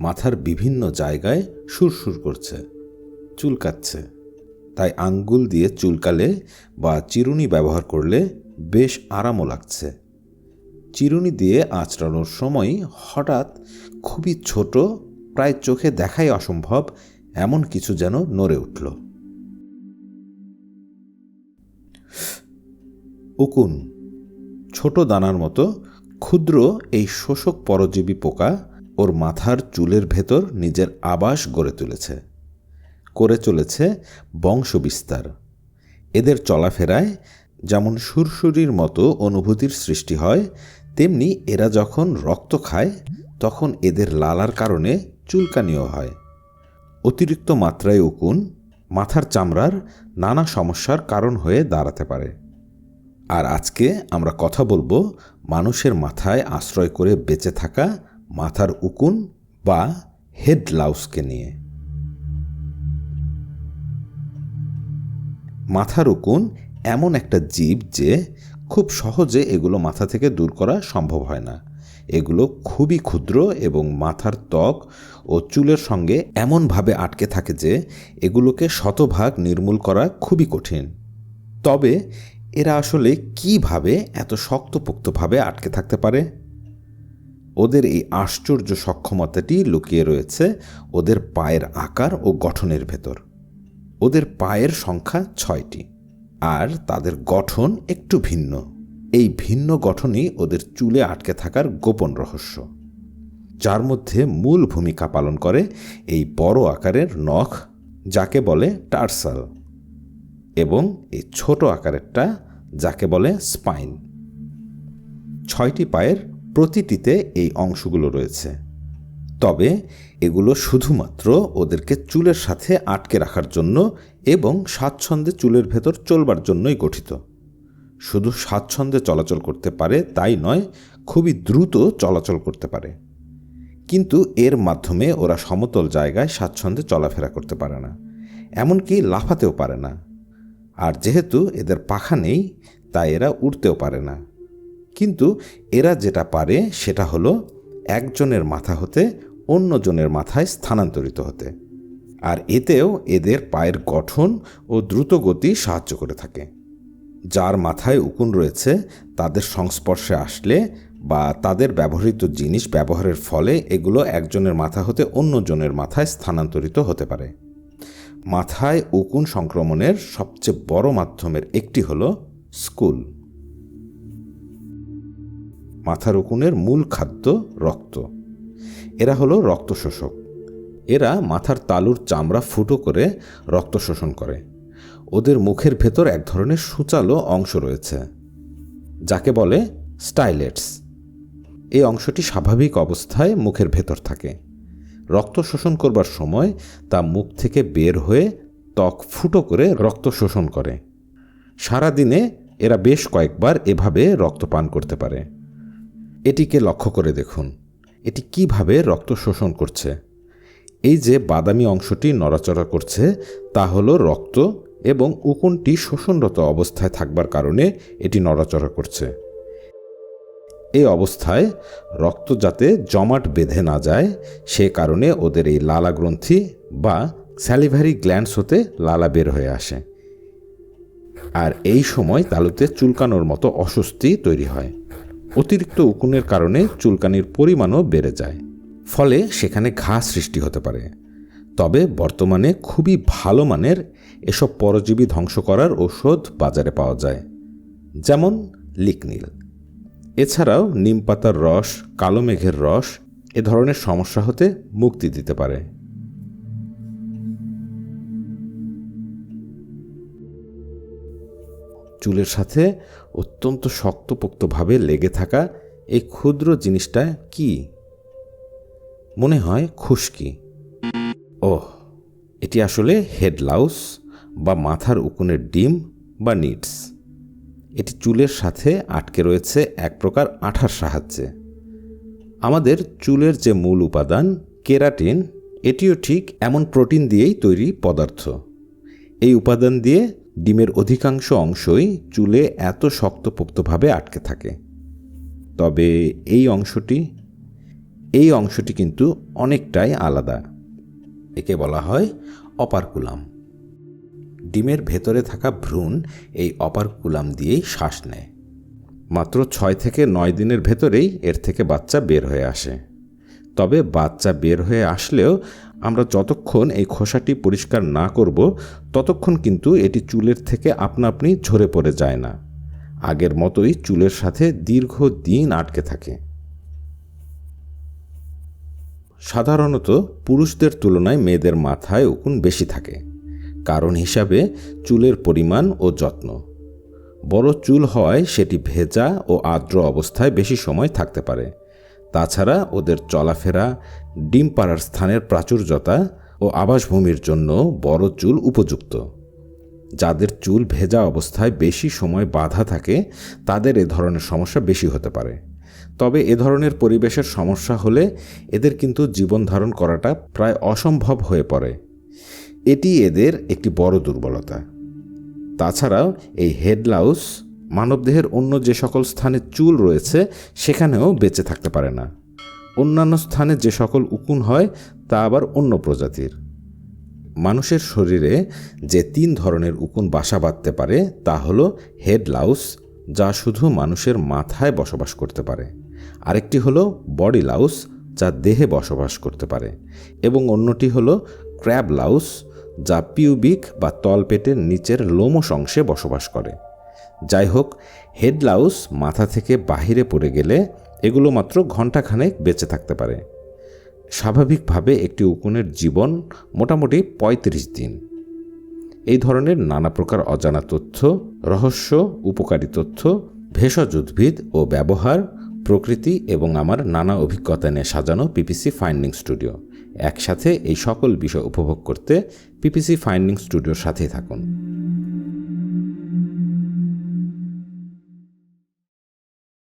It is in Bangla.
মাথার বিভিন্ন জায়গায় সুরসুর করছে, চুলকাচ্ছে। তাই আঙ্গুল দিয়ে চুলকালে বা চিরুনি ব্যবহার করলে বেশ আরামও লাগছে। চিরুনি দিয়ে আঁচড়ানোর সময় হঠাৎ খুবই ছোট, প্রায় চোখে দেখাই অসম্ভব এমন কিছু যেন নড়ে উঠল। উকুন, ছোট দানার মতো ক্ষুদ্র এই শোষক পরজীবী পোকা ওর মাথার চুলের ভেতর নিজের আবাস গড়ে তুলেছে, করে চলেছে বংশবিস্তার। এদের চলাফেরায় যেমন সুরসুরির মতো অনুভূতির সৃষ্টি হয়, তেমনি এরা যখন রক্ত খায়, তখন এদের লালার কারণে চুলকানিও হয়। অতিরিক্ত মাত্রায় উকুন, মাথার চামড়ার নানা সমস্যার কারণ হয়ে দাঁড়াতে পারে। আর আজকে আমরা কথা বলব মানুষের মাথায় আশ্রয় করে বেঁচে থাকা মাথার উকুন বা হেড লাউসকে নিয়ে। মাথার উকুন এমন একটা জীব যে খুব সহজে এগুলো মাথা থেকে দূর করা সম্ভব হয় না। এগুলো খুবই ক্ষুদ্র এবং মাথার ত্বক ও চুলের সঙ্গে এমনভাবে আটকে থাকে যে এগুলোকে শতভাগ নির্মূল করা খুবই কঠিন। তবে এরা আসলে কীভাবে এত শক্তপোক্তভাবে আটকে থাকতে পারে? ওদের এই আশ্চর্য সক্ষমতাটি লুকিয়ে রয়েছে ওদের পায়ের আকার ও গঠনের ভেতর। ওদের পায়ের সংখ্যা ছয়টি, আর তাদের গঠন একটু ভিন্ন। এই ভিন্ন গঠনই ওদের চুলে আটকে থাকার গোপন রহস্য। যার মধ্যে মূল ভূমিকা পালন করে এই বড় আকারের নখ, যাকে বলে টার্সাল, এবং এই ছোট আকারেরটা, যাকে বলে স্পাইন। ছয়টি পায়ের প্রতিটিতে এই অংশগুলো রয়েছে। তবে এগুলো শুধুমাত্র ওদেরকে চুলের সাথে আটকে রাখার জন্য এবং স্বাচ্ছন্দ্যে চুলের ভেতর চলবার জন্যই গঠিত। শুধু স্বাচ্ছন্দ্যে চলাচল করতে পারে তাই নয়, খুবই দ্রুত চলাচল করতে পারে। কিন্তু এর মাধ্যমে ওরা সমতল জায়গায় স্বাচ্ছন্দ্যে চলাফেরা করতে পারে না, এমনকি লাফাতেও পারে না। আর যেহেতু এদের পাখা নেই, তাই এরা উঠতেও পারে না। কিন্তু এরা যেটা পারে সেটা হলো একজনের মাথা হতে অন্যজনের মাথায় স্থানান্তরিত হতে। আর এতেও এদের পায়ের গঠন ও দ্রুত গতি সাহায্য করে থাকে। যার মাথায় উকুন রয়েছে, তাদের সংস্পর্শে আসলে বা তাদের ব্যবহৃত জিনিস ব্যবহারের ফলে এগুলো একজনের মাথা হতে অন্যজনের মাথায় স্থানান্তরিত হতে পারে। মাথায় উকুন সংক্রমণের সবচেয়ে বড় মাধ্যমের একটি হল স্কুল। মাথার উকুনের মূল খাদ্য রক্ত। এরা হলো রক্ত শোষক এরা মাথার তালুর চামড়া ফুটো করে রক্ত শোষণ করে। ওদের মুখের ভেতর এক ধরনের সূচালো অংশ রয়েছে, যাকে বলে স্টাইলেটস। এই অংশটি স্বাভাবিক অবস্থায় মুখের ভেতর থাকে। রক্ত শোষণ করবার সময় তা মুখ থেকে বের হয়ে ত্বক ফুটো করে রক্ত শোষণ করে। সারাদিনে এরা বেশ কয়েকবার এভাবে রক্ত পান করতে পারে। এটিকে লক্ষ্য করে দেখুন। এটি কীভাবে রক্ত শোষণ করছে। এই যে বাদামি অংশটি নড়াচড়া করছে, তা হলো রক্ত এবং উকুনটি শোষণরত অবস্থায় থাকবার কারণে এটি নড়াচড়া করছে। এই অবস্থায় রক্ত যাতে জমাট বেঁধে না যায়, সে কারণে ওদের এই লালা গ্রন্থি বা স্যালিভারি গ্ল্যান্ডস হতে লালা বের হয়ে আসে। আর এই সময় তালুতে চুলকানোর মতো অস্বস্তি তৈরি হয়। অতিরিক্ত উকুনের কারণে চুলকানির পরিমাণও বেড়ে যায়। ফলে সেখানে ঘা সৃষ্টি হতে পারে। তবে বর্তমানে খুবই ভালো মানের এসব পরজীবী ধ্বংস করার ঔষধ বাজারে পাওয়া যায়, যেমন লিকনিল। এছাড়াও নিম পাতার রস, কালো মেঘের রস এ ধরনের সমস্যা হতে মুক্তি দিতে পারে। চুলের সাথে অত্যন্ত শক্তপোক্তভাবে লেগে থাকা এই ক্ষুদ্র জিনিসটা কি? মনে হয় খুশকি। ওহ, এটি আসলে হেডলাউস বা মাথার উকুনের ডিম বা নিটস। এটি চুলের সাথে আটকে রয়েছে এক প্রকার আঠার সাহায্যে। আমাদের চুলের যে মূল উপাদান, কেরাটিন, এটিও ঠিক এমন প্রোটিন দিয়েই তৈরি পদার্থ। এই উপাদান দিয়ে ডিমের অধিকাংশ অংশই চুলে এত শক্তপোক্তভাবে আটকে থাকে। তবে এই অংশটি এই অংশটি কিন্তু অনেকটাই আলাদা। একে বলা হয় অপারকুলাম। ডিমের ভেতরে থাকা ভ্রূণ এই অপারকুলাম দিয়েই শ্বাস নেয়। মাত্র ছয় থেকে নয় দিনের ভেতরেই এর থেকে বাচ্চা বের হয়ে আসে। তবে বাচ্চা বের হয়ে আসলেও আমরা যতক্ষণ এই খোসাটি পরিষ্কার না করব, ততক্ষণ কিন্তু এটি চুলের থেকে আপনা আপনি ঝরে পড়ে যায় না। আগের মতোই চুলের সাথে দীর্ঘ দিন আটকে থাকে। সাধারণত পুরুষদের তুলনায় মেয়েদের মাথায় উকুন বেশি থাকে। কারণ হিসাবে চুলের পরিমাণ ও যত্ন। বড় চুল হওয়ায় সেটি ভেজা ও আর্দ্র অবস্থায় বেশি সময় থাকতে পারে। তাছাড়া ওদের চলাফেরা, ডিম পাড়ার স্থানের প্রাচুর্যতা ও আবাসভূমির জন্য বড় চুল উপযুক্ত। যাদের চুল ভেজা অবস্থায় বেশি সময় বাধা থাকে, তাদের এ ধরনের সমস্যা বেশি হতে পারে। তবে এ ধরনের পরিবেশের সমস্যা হলে এদের কিন্তু জীবন ধারণ করাটা প্রায় অসম্ভব হয়ে পড়ে। এটি এদের একটি বড় দুর্বলতা। তাছাড়াও এই হেডলাউস মানবদেহের অন্য যে সকল স্থানে চুল রয়েছে, সেখানেও বেঁচে থাকতে পারে না। অন্যান্য স্থানে যে সকল উকুন হয়, তা আবার অন্য প্রজাতির। মানুষের শরীরে যে তিন ধরনের উকুন বাসা বাঁধতে পারে, তা হলো হেডলাউস যা শুধু মানুষের মাথায় বসবাস করতে পারে। আরেকটি হলো বডি লাউস, যা দেহে বসবাস করতে পারে। এবং অন্যটি হলো ক্র্যাব লাউস, যা পিউবিক বা তলপেটের নিচের লোমস অংশে বসবাস করে। যাই হোক হেডলাউস মাথা থেকে বাহিরে পড়ে গেলে এগুলো মাত্র ঘণ্টাখানেক বেঁচে থাকতে পারে। স্বাভাবিকভাবে একটি উকুনের জীবন মোটামুটি ৩৫ দিন। এই ধরনের নানা প্রকার অজানা তথ্য, রহস্য, উপকারী তথ্য, ভেষজ উদ্ভিদ ও ব্যবহার, প্রকৃতি এবং আমার নানা অভিজ্ঞতা নিয়ে সাজানো পিপিসি ফাইন্ডিং স্টুডিও। একসাথে এই সকল বিষয় উপভোগ করতে পিপিসি ফাইন্ডিং স্টুডিওর সাথেই থাকুন।